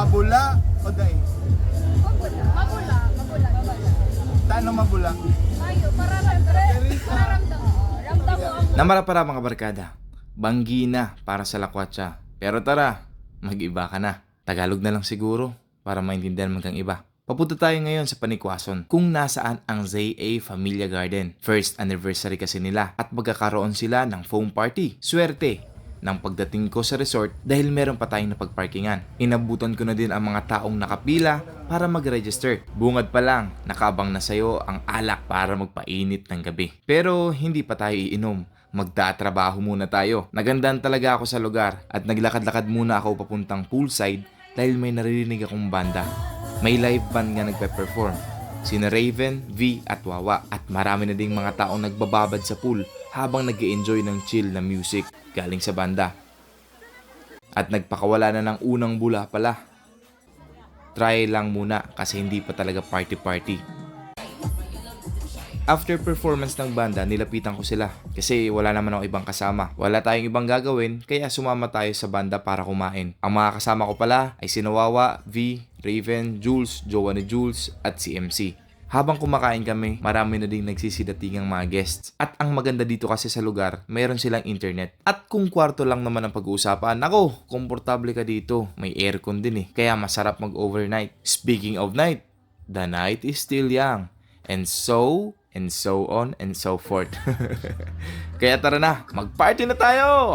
Mabula o daig? Mabula. Mabula. Mabula. Mabula. Taano mabula? Mayo, pararamdam. Pararamdam. Oo, Ramdam mo ang Namara para mga barkada. Banggi na para sa lakwatsa. Pero tara, mag-iba ka na. Tagalog na lang siguro para maintindihan mo kang iba. Papunta tayo ngayon sa Panikwason kung nasaan ang ZA Familia Garden. First anniversary kasi nila at magkakaroon sila ng foam party. Swerte ng pagdating ko sa resort dahil meron pa tayong napagparkingan. Inabutan ko na din ang mga taong nakapila para mag-register. Bungad pa lang, nakabang na sa'yo ang alak para magpainit ng gabi. Pero hindi pa tayo iinom. Magtatrabaho muna tayo. Nagandaan talaga ako sa lugar at naglakad-lakad muna ako papuntang poolside dahil may naririnig akong banda. May live band nga nagpe-perform. Sina Raven, V at Wawa at marami na ding mga taong nagbababad sa pool habang nag enjoy ng chill na music galing sa banda. At nagpakawala na ng unang bula pala. Try lang muna kasi hindi pa talaga party-party. After performance ng banda, nilapitan ko sila kasi wala naman ako ibang kasama. Wala tayong ibang gagawin kaya sumama tayo sa banda para kumain. Ang mga kasama ko pala ay si Nawawa, V, Raven, Jules, Jowa ni Jules at si MC. Habang kumakain kami, marami na ding nagsisidatingang mga guests. At ang maganda dito kasi sa lugar, mayroon silang internet. At kung kwarto lang naman ang pag-uusapan, nako, komportable ka dito. May aircon din eh. Kaya masarap mag-overnight. Speaking of night, the night is still young. And so, and so on and so forth. Kaya tara na, mag-party na tayo!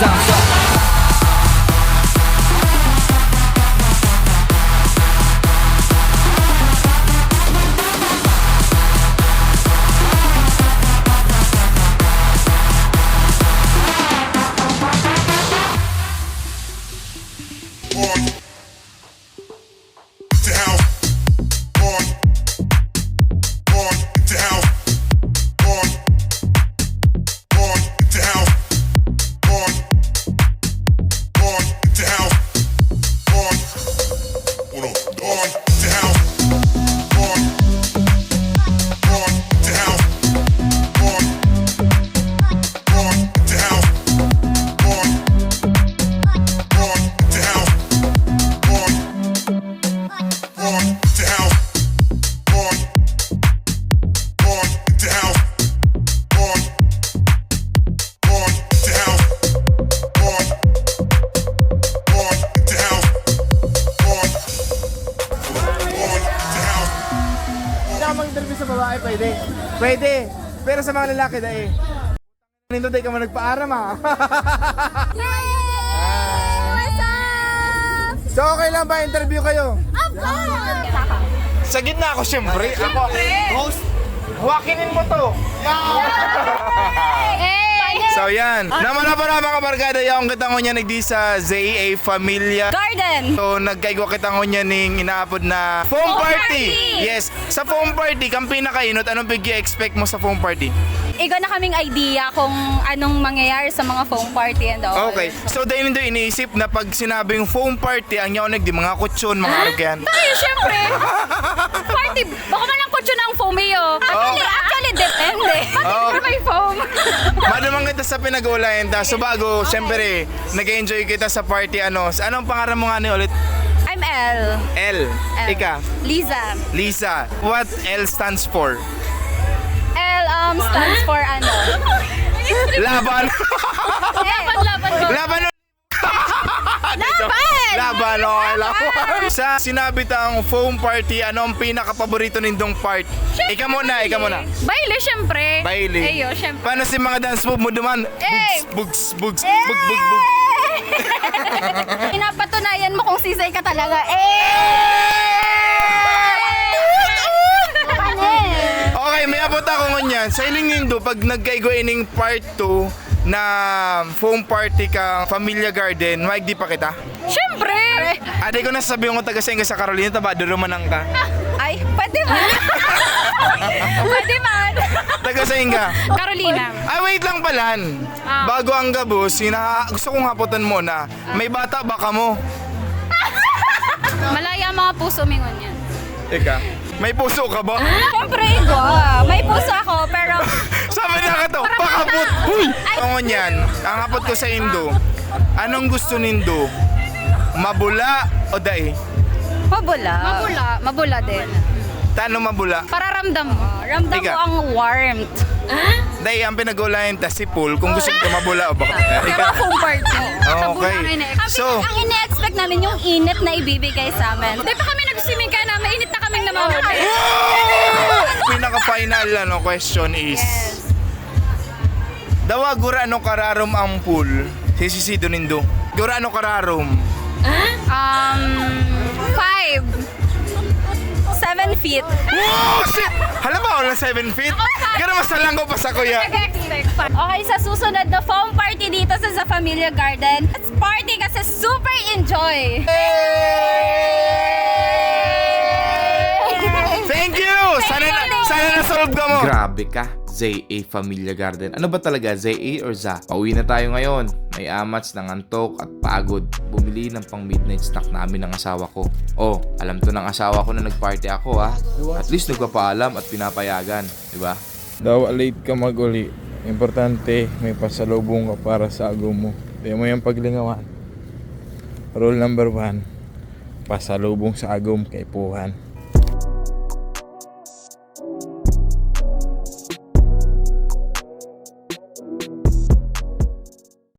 장 pwede. Pwede. Pero sa mga lalaki, dahil. Nito tayo ka man nagpaaram ha. What's up? so okay lang ba interview kayo? Of course! Sa gitna ako siyempre. Ako, host. Hawakinin mo to. Hey! So yan. Naman na para mga barkada yung kita ko niya nagdi sa ZA Familia. Garden! So nagkaigwa kita ko niya ning inaapod na foam Foam party. party! Yes. Sa foam party, kang pinakainot, anong big expect mo sa foam party? Iga na kaming idea kung anong mangyayari sa mga foam party and all. Okay. So dahil nito iniisip na pag sinabing foam party, ang yaonig di mga kutsyon, mga arugyan. Ay, syempre! party! Baka man ang kutso ng foam iyo. Actually, actually, depende. Oh. May foam. Madamang kita sa pinag-ulayan ta. So bago, syempre, nag-enjoy kita sa party ano. Anong pangalan mo nga ni ulit? I'm I'm L. L. L. Ika. Liza. Lisa. What L stands for? Um stands for ano? Laban. Laban, laban. Laban. Laban! Laban, okay lang. Sa sinabi tang foam party, ano ang pinaka-paborito nindong part? Ika muna, ika muna. Baile, syempre. Baile. Ayo, syempre. Paano si mga dance move mo duman? Eh! Bugs, bugs, bugs, bug, bug, bug. Pinapatunayan mo kung sisay ka talaga. Eh! Okay, may abot ako ngunyan. Sa iling nindo, pag nagkaigo ining part 2 na foam party ka Familia Garden, maig di pa kita. Syempre! Aday ko na sabi ko taga sa Carolina, taba, durumanang ka. Ay, pwede man. pwede man. Taga ka. Carolina. Ay, wait lang palan. Ah. Bago ang gabos, sina gusto kong haputan mo na, may bata baka mo. Malaya ang mga puso mingon yan. Ika, may puso ka ba? Syempre, Igo. May puso ako, pero Sabi na ka to, pakapot! Huy! Ang yan, ang hapot ko sa Indo, anong gusto nindo? Mabula o dae? mabula. Mabula. Mabula din. Tano mabula? Para ramdam mo. Ramdam Ika. mo ang warmth. Dae, ang pinag-ulayan ta si Paul kung gusto mo mabula o baka. Pero Ika. foam party. Okay. So, ang ine-expect namin yung init na ibibigay sa amin. Di pa kami nagsisiming ka na, mainit na kaming namamagay. pinaka-final ano, question is, Dawa gura ano kararom ang pool? Sisisido nindo. Gura ano kararom? Um, five. Seven feet. Wow! Shit! Hala ba ako ng 7 feet? Gano'n mas ko pa sa kuya. Nag-expect pa. Okay, sa susunod na foam party dito sa Sa Familia Garden. Let's party kasi super enjoy. Thank Grabe ka, ZA Familia Garden. Ano ba talaga, ZA or ZA? Pauwi na tayo ngayon. May amats ng antok at pagod. Bumili ng pang midnight snack namin ng asawa ko. Oh, alam to ng asawa ko na nagparty ako ha. At least nagpapaalam at pinapayagan, di ba? Daw late ka maguli. Importante, may pasalubong ka para sa agaw mo. Kaya mo yung paglingawan. Rule number one, pasalubong sa agom kay Puhan.